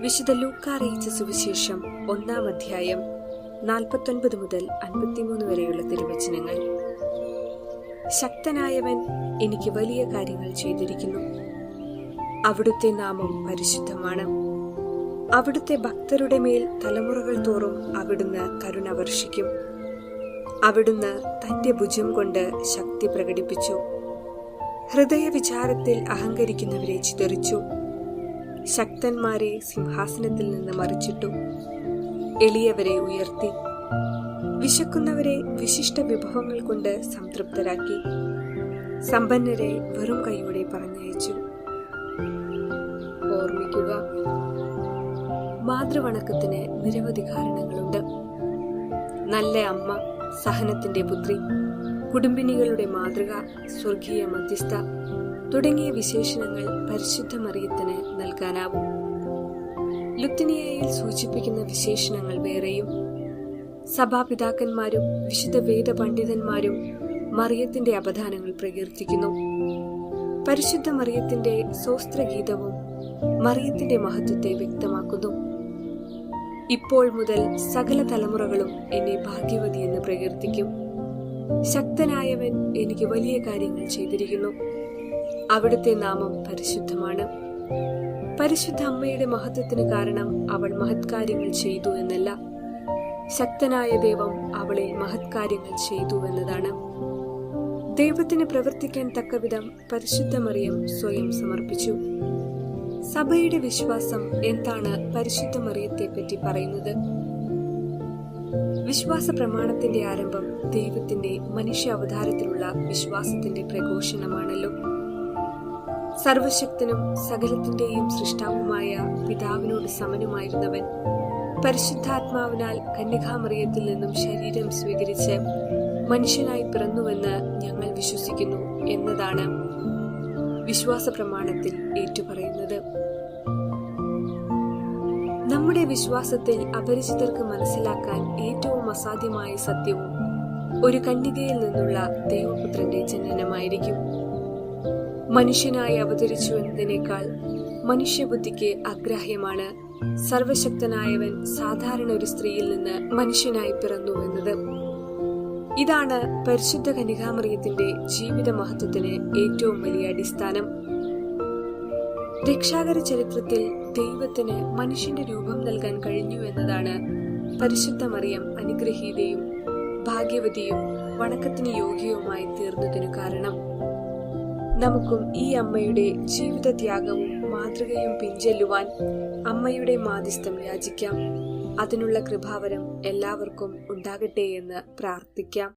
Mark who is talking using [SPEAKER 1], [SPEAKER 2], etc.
[SPEAKER 1] വിശുദ്ധ ലൂക്ക അറിയിച്ച സുവിശേഷം ഒന്നാം അധ്യായം നാൽപ്പത്തൊൻപത് മുതൽ അൻപത്തിമൂന്ന് വരെയുള്ള തിരുവചനങ്ങൾ. ശക്തനായവൻ എനിക്ക് വലിയ കാര്യങ്ങൾ ചെയ്തിരിക്കുന്നു. അവിടുത്തെ നാമം പരിശുദ്ധമാണ്. അവിടുത്തെ ഭക്തരുടെ മേൽ തലമുറകൾ തോറും അവിടുന്ന് കരുണ വർഷിക്കും. അവിടുന്ന് തന്റെ ഭുജം കൊണ്ട് ശക്തി പ്രകടിപ്പിച്ചു. ഹൃദയ വിചാരത്തിൽ അഹങ്കരിക്കുന്നവരെ ചിതറിച്ചു. ശക്തന്മാരെ സിംഹാസനത്തിൽ നിന്ന് മറിച്ചിട്ടു. എളിയവരെ ഉയർത്തി. വിശക്കുന്നവരെ വിശിഷ്ട വിഭവങ്ങൾ കൊണ്ട് സംതൃപ്തരാക്കി. സമ്പന്നരെ വെറും കൈയോടെ പറഞ്ഞയച്ചു. ഓർമ്മിക്കുക മാതൃവണക്കത്തിന് നിരവധി കാരണങ്ങളുണ്ട്. നല്ല അമ്മ സഹനത്തിന്റെ പുത്രി കുടുംബിനികളുടെ മാതൃക സ്വർഗീയ മധ്യസ്ഥ തുടങ്ങിയ വിശേഷണങ്ങൾ പരിശുദ്ധ മറിയത്തിന് നൽകാനാവും. ലുത്തിനിയയിൽ സൂചിപ്പിക്കുന്ന വിശേഷണങ്ങൾ വേറെയും. സഭാപിതാക്കന്മാരും വിശുദ്ധ വേദ പണ്ഡിതന്മാരും മറിയത്തിന്റെ അപദാനങ്ങൾ പ്രകീർത്തിക്കുന്നു. പരിശുദ്ധ മറിയത്തിന്റെ സോസ്ത്രഗീതവും മറിയത്തിന്റെ മഹത്വത്തെ വ്യക്തമാക്കുന്നു. ഇപ്പോൾ മുതൽ സകല തലമുറകളും എന്നെ ഭാഗ്യവതി എന്ന് പ്രകീർത്തിക്കും. ശക്തനായവൻ എനിക്ക് വലിയ കാര്യങ്ങൾ ചെയ്തിരിക്കുന്നു. അവിടുത്തെ നാമം പരിശുദ്ധമാണ്. പരിശുദ്ധ അമ്മയുടെ മഹത്വത്തിന് കാരണം അവൾ മഹത്കാര്യങ്ങൾ ചെയ്തു എന്നല്ല. ശക്തനായ ദൈവം അവളെ മഹത്കാര്യങ്ങൾ ചെയ്തു എന്നതാണ്. ദൈവത്തിന് പ്രവർത്തിക്കാൻ തക്കവിധം പരിശുദ്ധ മറിയം സ്വയം സമർപ്പിച്ചു. സഭയുടെ വിശ്വാസം എന്താണ് പരിശുദ്ധ മറിയത്തെ പറ്റി പറയുന്നത്? വിശ്വാസ പ്രമാണത്തിന്റെ ആരംഭം ദൈവത്തിന്റെ മനുഷ്യ അവതാരത്തിലുള്ള വിശ്വാസത്തിന്റെ പ്രഘോഷണമാണല്ലോ. സർവശക്തനും സകലത്തിന്റെയും സൃഷ്ടാവുമായ പിതാവിനോട് സമനുമായിരുന്നവൻ പരിശുദ്ധാത്മാവിനാൽ കന്യകാമറിയത്തിൽ നിന്നും ശരീരം സ്വീകരിച്ച് മനുഷ്യനായി പിറന്നുവെന്ന് ഞങ്ങൾ വിശ്വസിക്കുന്നു എന്നതാണ് വിശ്വാസ പ്രമാണത്തിൽ ഏറ്റുപറയുന്നത്. നമ്മുടെ വിശ്വാസത്തിൽ അപരിചിതർക്ക് മനസ്സിലാക്കാൻ ഏറ്റവും അസാധ്യമായ സത്യവും ഒരു കന്യകയിൽ നിന്നുള്ള ദൈവപുത്രന്റെ ജനനമായിരിക്കും. മനുഷ്യനായി അവതരിച്ചു എന്നതിനേക്കാൾ മനുഷ്യബുദ്ധിക്ക് അഗ്രാഹ്യമാണ് സർവശക്തനായവൻ സാധാരണ ഒരു സ്ത്രീയിൽ നിന്ന് മനുഷ്യനായി പിറന്നു എന്നത്. ഇതാണ് പരിശുദ്ധ കനികാമറിയത്തിന്റെ ജീവിത മഹത്വത്തിന് ഏറ്റവും വലിയ അടിസ്ഥാനം. രക്ഷാകര ചരിത്രത്തിൽ ദൈവത്തിന് മനുഷ്യന്റെ രൂപം നൽകാൻ കഴിഞ്ഞു എന്നതാണ് പരിശുദ്ധ മറിയം അനുഗ്രഹീതയും ഭാഗ്യവതിയും വണക്കത്തിന് യോഗ്യവുമായി തീർന്നതിനു കാരണം. നമുക്കും ഈ അമ്മയുടെ ജീവിതത്യാഗവും മാതൃകയും പിഞ്ചെല്ലുവാൻ അമ്മയുടെ മാധ്യസ്ഥം യാചിക്കാം അതിനുള്ള കൃപാവരം എല്ലാവർക്കും ഉണ്ടാകട്ടെ എന്ന് പ്രാർത്ഥിക്കാം.